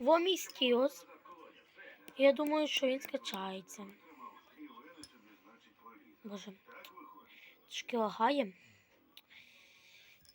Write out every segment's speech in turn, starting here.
Во мій стілос. Я думаю, що він скачається. Боже. Трошки лагає.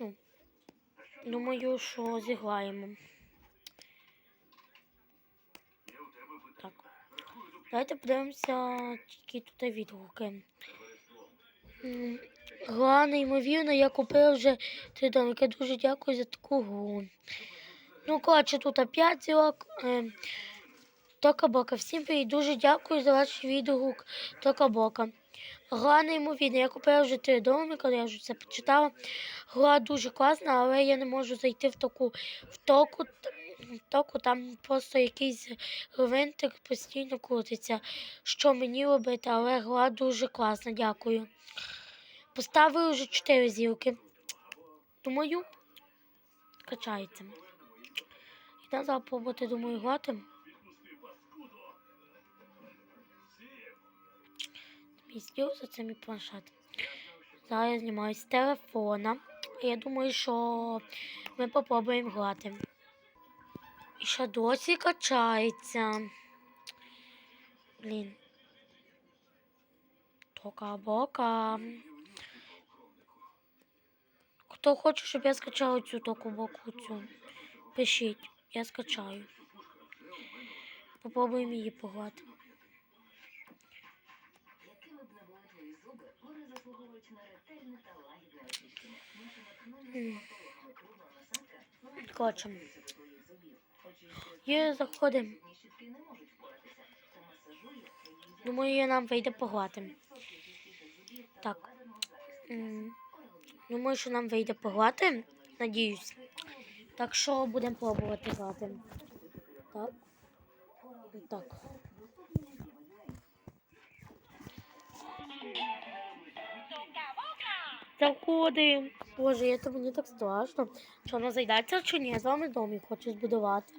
Ну, думаю, що зіграємо. Так. Давайте подивимося, які тут відгуки. М, Гра неймовірно, я купив вже три домики. Дуже дякую за таку гру. Ну, коротше, тут 5 зірок. Е, Тока-бока. Всім привіт. Дуже дякую за ваш відгук Тока-бока. Гра неймовірна. Я купила вже три домика, я вже це почитала. Гра дуже класна, але я не можу зайти в таку в току. Току там просто якийсь гвинтик постійно крутиться. Що мені робити, але гра дуже класна, дякую. Поставили вже 4 зірки. Думаю, качається. І треба пробувати, думаю, грати. Мій стіл, це мій планшет. Зараз я знімаю з телефона. Я думаю, що ми попробуємо грати. І ще досі качається. Блін. Тока-бока. Хто хоче, щоб я скачала цю току-боку цю, пишіть, я скачаю. Попробуємо її зубів. Очищує є заходимо. Думаю, нам вийде та Так. Думаю, що нам вийде пограти. Надіюсь. Так що будемо пробувати грати. Так. Так. Заходи. Боже, я то мені так страшно. Що вона зайдеться чи ні? Я з вами домик хочу збудувати.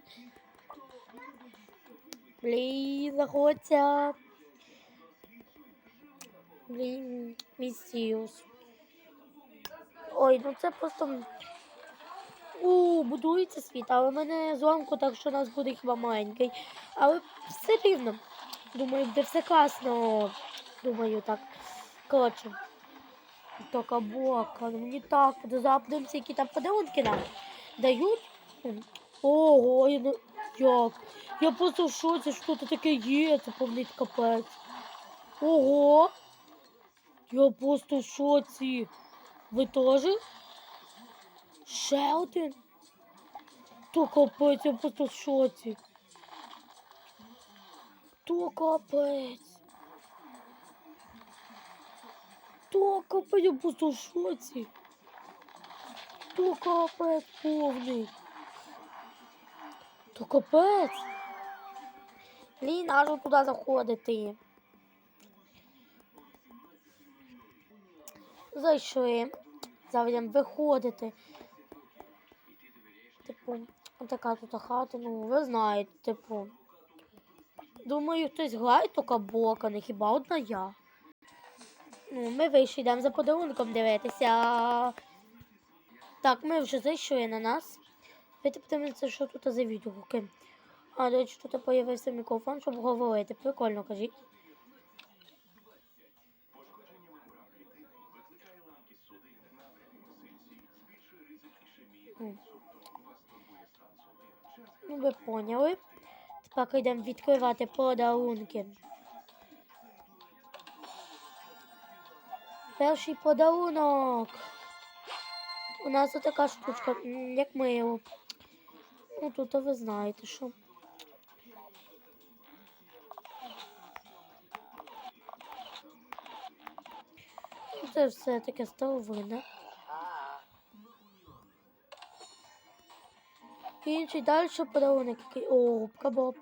Блін, заходься. Блін, місіус. Ой, ну це просто. У, будується світ, але в мене зламку, так що у нас буде хіба маленький. Але все рівно. Думаю, буде все класно. Думаю, так. Коротше. Така бока, ну мені так западемося, які там подарунки нам дають. Ого, я не... як? Я просто в шоці, що тут таке є, це повний капець. Ого! Я просто в шоці. Ви теж? Ще один? То капець, я просто в шоці. То капець. То капець, я просто в шоці. То капець повний. То капець. Блін, аж туди заходити. Зайшли. Зараз будемо виходити. Типу, така тут хата, ну, ви знаєте, типу. Думаю, хтось грає тільки бока, не хіба одна я. Ну, ми вийшли, йдемо за подарунком дивитися. Так, ми вже зайшли на нас. Давайте подивимося, що тут за відгуки. А, до речі, тут з'явився мікрофон, щоб говорити. Прикольно, кажіть. Ну, ви поняли. Тепер йдемо відкривати подарунки. Перший подарунок. У нас така штучка, як мило. Ну, тут ви знаєте, що. Це все таке старовинне. Інший далі подарунок який. О, губка Боб.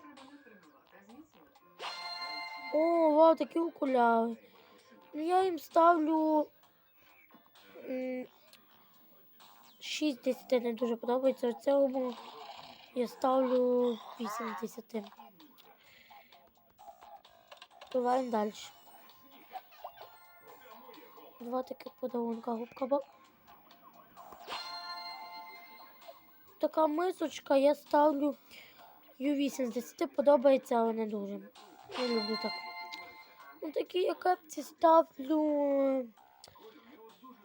О, вау, такі окуляри. Ну, я їм ставлю. м, 6 10 не дуже подобається. Цьому я ставлю 8 10. Давай далі. Два таких подарунка. Губка Боб. Така мисочка, я ставлю Ю 8 з 10 подобається, але не дуже. Не люблю так. Ну, такі я капці ставлю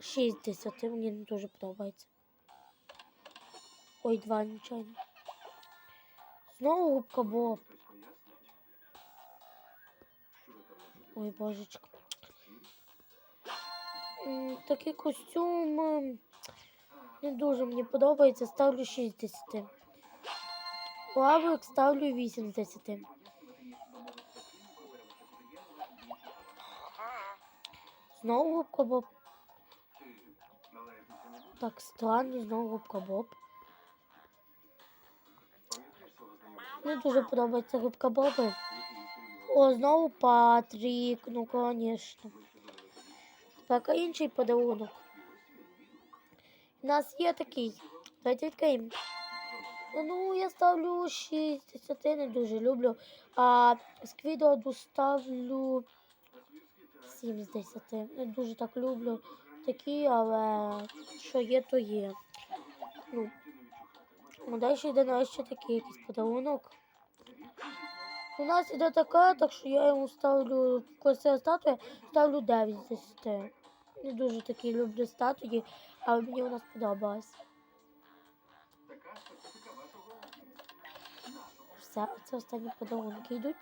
6 з 10. Мені не дуже подобається. Ой, два, нечайно. Знову губка Боб. Ой, божечко. Такий костюм не дуже мені подобається. Ставлю 6 з 10. Лаврик ставлю 8 з 10. Знову губка Боб. Так, странно, знову губка Боб. Не дуже подобається губка Боби. О, знову Патрік, ну, звісно. Так, а інший подарунок. У нас є такий. Давайте відкриємо. Ну, я ставлю 6 з 10, не дуже люблю. А Сквідоду ставлю 7 з 10. Не дуже так люблю такі, але що є, то є. Ну, ну далі йде ще такий якийсь подарунок. У нас іде така, так що я йому ставлю красива статуя, ставлю 9 з 10. Не дуже такі люблю статуї, але мені вона сподобалась. Все, це останні подарунки йдуть.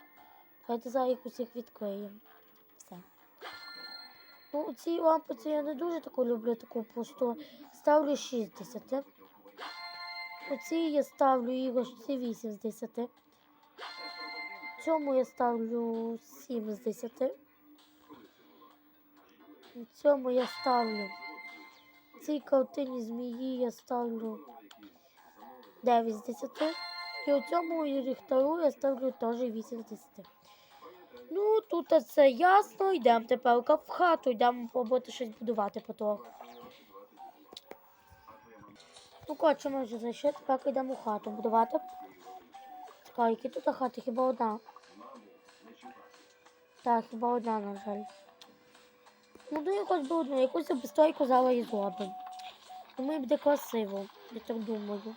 Давайте зараз їх усіх відкриємо. Все. Ну, ці лампиці я не дуже таку люблю, таку просту. Ставлю 6 з 10. Оці я ставлю іграшці 8 з 10. Цьому я ставлю 7 з 10. Цьому я ставлю. Цій картині змії я ставлю 9 з 10. І у цьому ліхтару я ставлю теж 8 з 10. Ну, тут це ясно. Йдемо тепер в хату, йдемо пробувати щось будувати потроху. Ну, коротше, ми вже зайшли, тепер йдемо в хату будувати. Чекай, які тут хати? Хіба одна? Так, хіба одна, на жаль. Ну, то якось би одну, якусь обстройку зараз і зробимо. Думаю, буде красиво, я так думаю.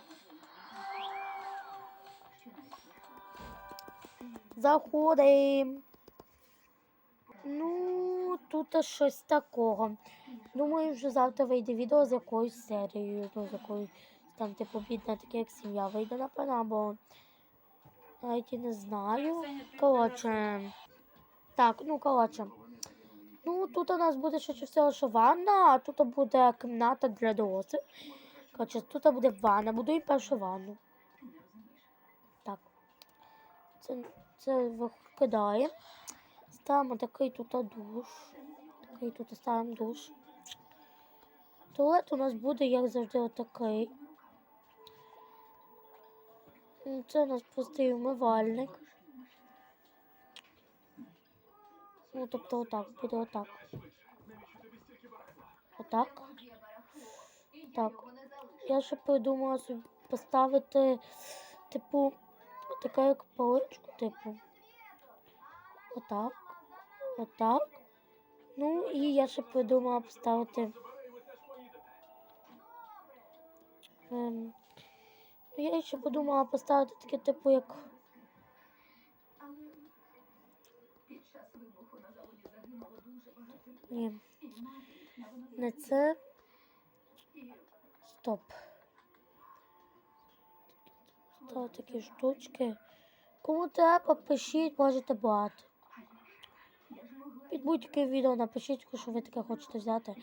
Заходимо. Ну, тут щось такого. Думаю, вже завтра вийде відео з якоюсь серією, ну, з якоюсь там, типу, бідна, таке як сім'я вийде напевно, або навіть і не знаю. Коротше. Так, ну коротше. Ну, тут у нас буде ще все, що ванна, а тут буде кімната для дорослих. Коротше, тут буде ванна, будуємо першу ванну. Так. Це, це викидаємо. Ставимо такий тут душ. Такий тут ставимо душ. Туалет у нас буде, як завжди, отакий. Це у нас простий умивальник. Ну, тобто отак, буде отак. Отак. Так. Я ще придумала собі поставити, типу, таке як поличку, типу. Отак. Отак. Ну і я ще придумала поставити. Ем, я ще подумала поставити таке, типу, як. Ні. Не це. Стоп. Стали такі штучки. Кому треба, пишіть, можете брати. Під будь-яке відео напишіть, що ви таке хочете взяти.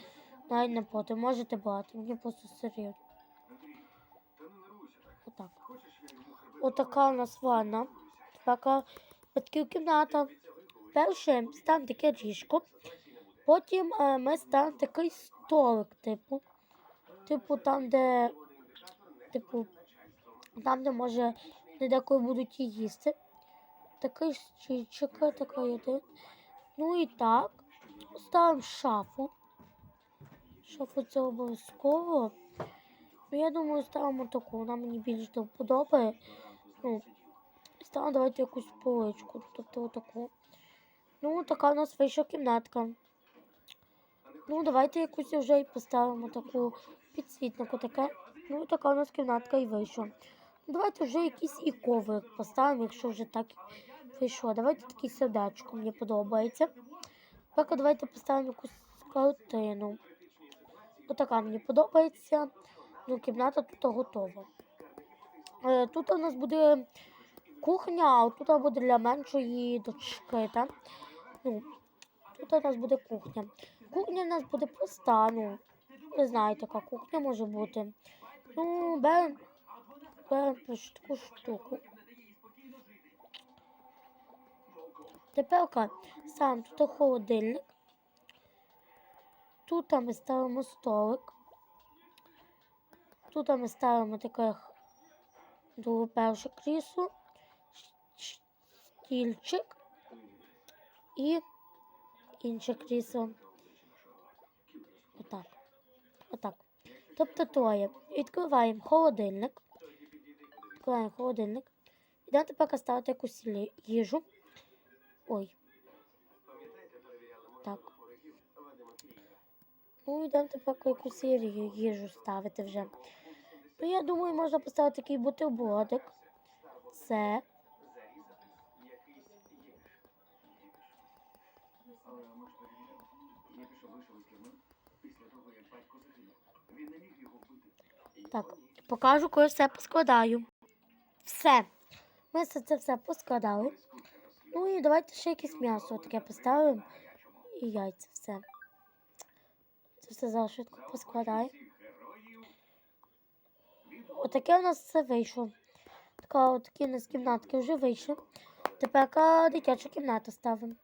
Навіть не проти, можете брати. Мені просто серйозно. Отак. Отака у нас ванна. Така батьків кімната. Перше ставимо таке ліжко. Потім е, ми ставимо такий столик, типу. Типу, там, де. Типу, там, де може не деколи будуть і їсти. Такий стільчик, така один. Ну і так. Ставимо шафу. Шафу це обов'язково. Ну, я думаю, ставимо таку, вона мені більш до вподобає. Ну, ставимо давайте якусь поличку, тобто отаку. Ну, така у нас вийшла кімнатка. Ну, давайте якусь вже і поставимо таку підсвітнику таке. Ну, така у нас кімнатка і вийшла. Давайте вже якийсь і коврик поставимо, якщо вже так вийшло. Давайте такий сердечко, мені подобається. Поки давайте поставимо якусь картину. Отака мені подобається. Ну, кімната тут готова. Е, Тут у нас буде кухня, а тут буде для меншої дочки. Та? Ну, тут у нас буде кухня. Кухня у нас буде проста. Ну, ви знаєте, яка кухня може бути. Ну, беремо берем ось таку штуку. Тепер сам тут холодильник. Тут ми ставимо столик. Тут ми ставимо таке друге перше крісло, стільчик і інше крісло. Отак. Тобто троє. Відкриваємо холодильник. Відкриваємо холодильник. Йдемо тепер ставити якусь їжу. Ой. Так. Ну, йдемо тепер якусь їжу ставити вже. Ну, я думаю, можна поставити такий бутербродик. Це. Так, покажу, коли все поскладаю. Все. Ми це все поскладали. Ну і давайте ще якесь м'ясо таке поставимо. І яйця все. Це все зараз швидко поскладаю. Отаке у нас все вийшло. Така от такі у нас кімнатки вже вийшли. Тепер дитячу кімнату ставимо.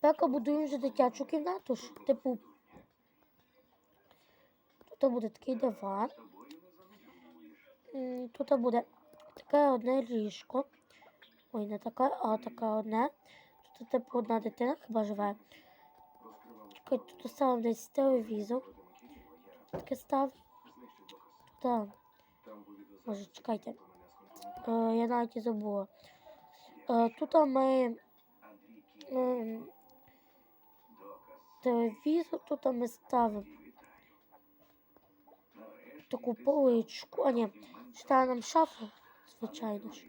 Тепер будуємо вже дитячу кімнату. ж, Типу. Тут буде такий диван. Тут буде таке одне ліжко. Ой, не таке, а таке одне. Тут типу одна дитина хіба живе. Чекай, тут ставимо десь телевізор. Таке став. Так. Може, чекайте. Е, я навіть і забула. Е, тут ми. Е, телевізор, тут ми ставимо таку поличку. А ні, читає нам шафу, звичайно ж.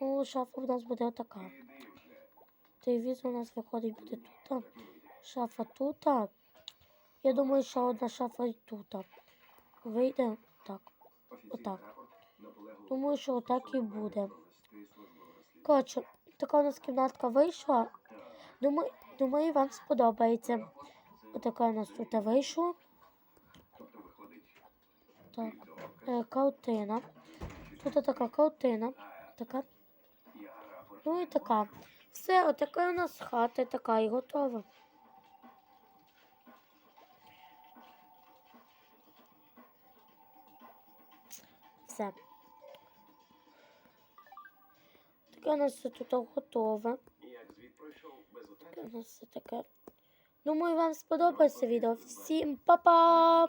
Ну, шафа в нас буде така. Телевізор у нас виходить буде тут. Шафа тут. Я думаю, що одна шафа і тут. Вийде так. Отак. Думаю, що отак і буде. Коротше, така у нас кімнатка вийшла. Думаю, думаю, вам сподобається. Отака у нас тут вийшла. Так, е, картина. Тут така картина. Така. Ну і така. Все, отака у нас хата, така і готова. Все. Таке у нас все тут готове. Все таке. Думаю, вам сподобається відео. Всім па-па!